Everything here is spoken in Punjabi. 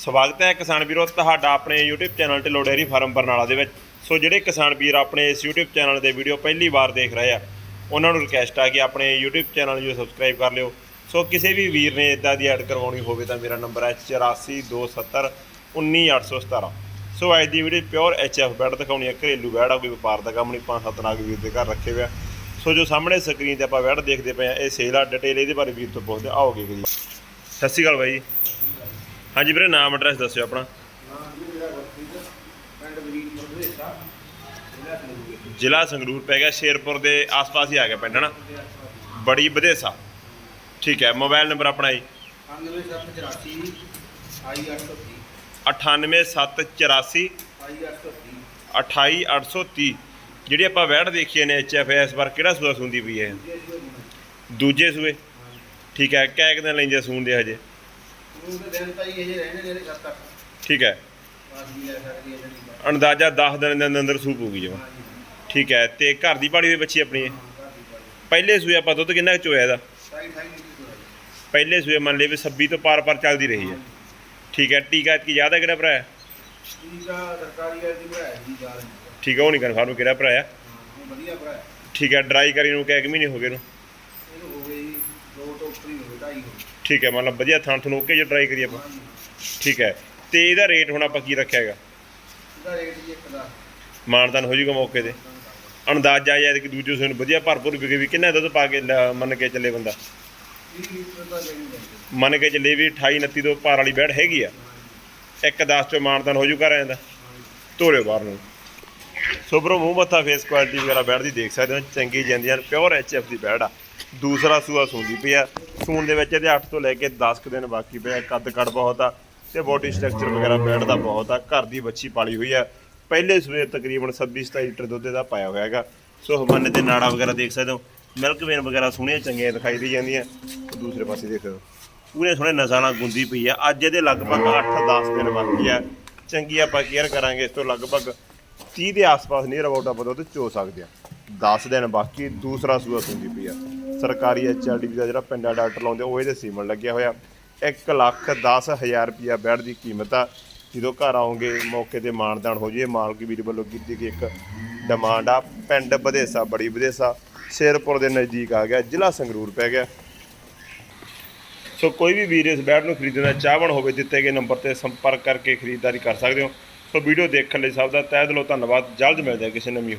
ਸਵਾਗਤ ਹੈ ਕਿਸਾਨ ਵੀਰੋ, ਤੁਹਾਡਾ ਆਪਣੇ YouTube channel Dhillon dairy farm Barnala ਦੇ ਵਿੱਚ। ਸੋ ਜਿਹੜੇ ਕਿਸਾਨ ਵੀਰ ਆਪਣੇ ਇਸ YouTube ਚੈਨਲ ਦੇ ਵੀਡੀਓ ਪਹਿਲੀ ਵਾਰ ਦੇਖ ਰਹੇ ਆ, ਉਹਨਾਂ ਨੂੰ ਰਿਕਵੈਸਟ ਆ ਕਿ ਆਪਣੇ YouTube ਚੈਨਲ ਨੂੰ ਸਬਸਕ੍ਰਾਈਬ ਕਰ ਲਿਓ। ਸੋ ਕਿਸੇ ਵੀ ਵੀਰ ਨੇ ਇਦਾਂ ਦੀ ਐਡ ਕਰਵਾਉਣੀ ਹੋਵੇ ਤਾਂ ਮੇਰਾ ਨੰਬਰ ਹੈ 8427 19817 ਸੋ ਅੱਜ ਦੀ ਵੀਡੀਓ ਪਿਓਰ ਐਚਐਫ ਬੈਡ ਦਿਖਾਉਣੀ ਹੈ ਘਰੇਲੂ ਬੈਡ ਆ, ਕੋਈ ਵਪਾਰ ਦਾ ਕੰਮ ਨਹੀਂ, ਪੰਜ ਸੱਤ ਨਾਗ ਵੀਰ ਦੇ ਘਰ ਰੱਖੇ ਹੋਏ ਆ। ਸੋ ਜੋ ਸਾਹਮਣੇ ਸਕਰੀਨ ਤੇ ਆਪਾਂ ਬੈਡ ਦੇਖਦੇ ਪਏ ਆ, ਇਹ ਸੇਲ ਆ ਡਿਟੇਲ ਇਹਦੇ ਬਾਰੇ ਵੀਰ ਤੋਂ ਪੁੱਛਦੇ ਆਓਗੇ ਜੀ ਸਤਿ ਸ਼੍ਰੀ ਅਕਾਲ ਬਾਈ। ਜੀ ਹਾਂਜੀ ਵੀਰੇ, ਨਾਮ ਐਡਰੈਸ ਦੱਸਿਓ ਆਪਣਾ। ਜ਼ਿਲ੍ਹਾ ਸੰਗਰੂਰ ਪੈ ਗਿਆ, ਸ਼ੇਰਪੁਰ ਦੇ ਆਸ-ਪਾਸ ਹੀ ਆ ਗਿਆ ਪਿੰਡ, ਹਨਾ? ਬੜੀ ਵਧੇਸਾ। ਠੀਕ ਹੈ, ਮੋਬਾਈਲ ਨੰਬਰ ਆਪਣਾ ਜੀ। 98784 28830 ਜਿਹੜੀ ਆਪਾਂ ਵੈੜ ਦੇਖੀਏ ਨੇ ਐਚਐਫ ਇਸ ਵਾਰ ਕਿਹੜਾ ਸੂਆ ਸੁੰਦੀ ਪਈ ਹੈ? ਦੂਜੇ ਸੂਏ। ਠੀਕ ਹੈ ਕਿਆ ਇੱਕ ਦਿਨ ਲੈਂਦੇ ਸੂੰਦੇ ਹਜੇ? ਠੀਕ ਹੈ। ਅੰਦਾਜ਼ਾ 10 ਦਿਨ ਦੇ ਅੰਦਰ ਅੰਦਰ ਸੂਪ ਹੋਊਗੀ ਜਮਾ। ਠੀਕ ਹੈ ਤੇ ਘਰ ਦੀ ਪਾੜੀ ਹੋਈ ਬੱਚੀ ਆਪਣੀ ਇਹ ਪਹਿਲੇ ਸੂਏ ਆਪਾਂ ਦੁੱਧ ਕਿੰਨਾ ਕੁ ਚੋਇਆ ਇਹਦਾ? ਪਹਿਲੇ ਸੂਏ ਮੰਨ ਲਏ ਵੀ 26 ਤੋਂ ਪਾਰ ਪਾਰ ਚੱਲਦੀ ਰਹੀ ਹੈ। ਠੀਕ ਹੈ ਟੀਕਾ ਕੀ ਜ਼ਿਆਦਾ ਕਿਹੜਾ ਭਰਾ ਹੈ? ਠੀਕ ਹੈ ਉਹ ਨਹੀਂ ਕਨਫਰਮ ਕਿਹੜਾ ਭਰਾ ਹੈ। ਠੀਕ ਹੈ ਡਰਾਈ ਕਰੀ ਨੂੰ ਕਹਿ ਮਹੀਨੇ ਹੋ ਗਏ ਨੂੰ। ਠੀਕ ਹੈ ਮਤਲਬ ਵਧੀਆ ਥਾਂ ਥਣ ਓਕੇ ਜੇ ਡਰਾਈ ਕਰੀ ਆਪਾਂ। ਠੀਕ ਹੈ ਤੇ ਇਹਦਾ ਰੇਟ ਹੁਣ ਆਪਾਂ ਕੀ ਰੱਖਿਆ ਹੈਗਾ? ਮਾਨਦਾਨ ਹੋ ਜੂਗਾ ਮੌਕੇ ਤੇ। ਅੰਦਾਜ਼ਾ ਯਾਦ ਕਿ ਦੂਜੇ ਸੂਏ ਨੂੰ ਵਧੀਆ ਭਰਪੂਰ ਵਿਕੇ ਵੀ ਕਿੰਨਾ ਦੁੱਧ ਪਾ ਕੇ ਮੰਨ ਕੇ ਚੱਲੇ ਬੰਦਾ? ਮੰਨ ਕੇ ਚੱਲੇ ਵੀ 28 29 ਤੋਂ ਪਾਰ ਵਾਲੀ ਬੈੜ ਹੈਗੀ ਆ। ਇੱਕ 10 ਚੋਂ ਮਾਨਦਾਨ ਹੋ ਜੂਗਾ ਰਹਿੰਦਾ ਧੋਰੇ ਬਾਹਰ ਨੂੰ। ਸੋ ਬਰੋ ਮੂੰਹ ਮੱਥਾ ਫੇਸ ਕੁਆਲਿਟੀ ਵਗੈਰਾ ਬੈੜ ਦੀ ਦੇਖ ਸਕਦੇ ਹੋ। ਚੰਗੀ ਜਾਂਦੀਆਂ ਪਿਓਰ ਐਚਐਫ ਦੀ ਬੈੜ ਆ। ਦੂਸਰਾ ਸੂਆ ਸੂੰਦੀ ਪਈ ਆ। ਸੂਣ ਦੇ ਵਿੱਚ ਇਹਦੇ 8 ਤੋਂ ਲੈ ਕੇ 10 ਕੁ ਦਿਨ ਬਾਕੀ ਪਿਆ ਕੱਦ ਕੱਦ ਬਹੁਤ ਆ ਤੇ ਬੋਡੀ ਸਟਰਕਚਰ ਵਗੈਰਾ ਬੈੜ ਦਾ ਬਹੁਤ ਆ। ਘਰ ਦੀ ਬੱਚੀ ਪਾਲੀ ਹੋਈ ਆ। ਪਹਿਲੇ ਸੂਏ ਤਕਰੀਬਨ 26 27 ਲੀਟਰ ਦੁੱਧ ਦਾ ਪਾਇਆ ਹੋਇਆ ਹੈਗਾ। ਸੋ ਹਵਾਨੇ ਤੇ ਨਾੜਾ ਵਗੈਰਾ ਦੇਖ ਸਕਦੇ ਹੋ। ਮਿਲਕ ਵੇਨ ਵਗੈਰਾ ਸੋਹਣੀਆਂ ਚੰਗੀਆਂ ਦਿਖਾਈ ਦੇ ਜਾਂਦੀਆਂ। ਦੂਸਰੇ ਪਾਸੇ ਦੇਖੋ ਪੂਰੇ ਸੋਹਣੇ ਨਜ਼ਾਂ ਨਾਲ ਗੁੰਦੀ ਪਈ ਆ। ਅੱਜ ਇਹਦੇ ਲਗਭਗ 8-10 ਦਿਨ ਬਾਕੀ ਆ। ਚੰਗੀ ਆਪਾਂ ਕੇਅਰ ਕਰਾਂਗੇ। ਇਸ ਤੋਂ ਲਗਭਗ 30 ਦੇ ਆਸ-ਪਾਸ ਨੀਅਰ ਅਬਾਊਟ ਆਪਾਂ ਦੁੱਧ ਚੋ ਸਕਦੇ ਆ। 10 ਦਿਨ ਬਾਕੀ ਦੂਸਰਾ ਸੂਆ ਸੁੰਦੀ ਪਈ ਆ। ਸਰਕਾਰੀ ਐਚਆਰਡੀ ਦਾ ਜਿਹੜਾ ਪਿੰਡਾਂ ਡਾਕਟਰ ਲਾਉਂਦੇ, ਉਹ ਇਹਦੇ ਸੀਮਨ ਲੱਗਿਆ ਹੋਇਆ। 1 ਲੱਖ 10000 ਰੁਪਿਆ ਬੈਡ ਦੀ ਕੀਮਤ ਆ। ਜਦੋਂ ਘਰ ਆਉਂਗੇ ਮੌਕੇ ਤੇ ਮਾਨਦਾਨ ਹੋ ਜੇ, ਮਾਲਕ ਵੀਰ ਵੱਲੋਂ ਕੀਤੀ ਗਈ ਇੱਕ ਡਿਮਾਂਡ ਆ। ਪਿੰਡ ਬਧੇਸਾ ਬੜੀ ਬਧੇਸਾ ਸ਼ੇਰਪੁਰ ਦੇ ਨਜ਼ਦੀਕ ਆ ਗਿਆ, ਜ਼ਿਲ੍ਹਾ ਸੰਗਰੂਰ ਪੈ ਗਿਆ। ਸੋ ਕੋਈ ਵੀ ਵੀਰ ਇਸ ਬੈਟ ਨੂੰ ਖਰੀਦਣਾ ਚਾਹਵਣ ਹੋਵੇ, ਦਿੱਤੇ ਗਏ ਨੰਬਰ ਤੇ ਸੰਪਰਕ ਕਰਕੇ ਖਰੀਦਦਾਰੀ ਕਰ ਸਕਦੇ ਹੋ। ਸੋ ਵੀਡੀਓ ਦੇਖਣ ਲਈ ਸਭ ਦਾ ਤਹਿ ਦਿਲੋਂ ਧੰਨਵਾਦ। ਜਲਦ ਮਿਲਦੇ ਹਾਂ ਕਿਸੇ ਨਵੀਂ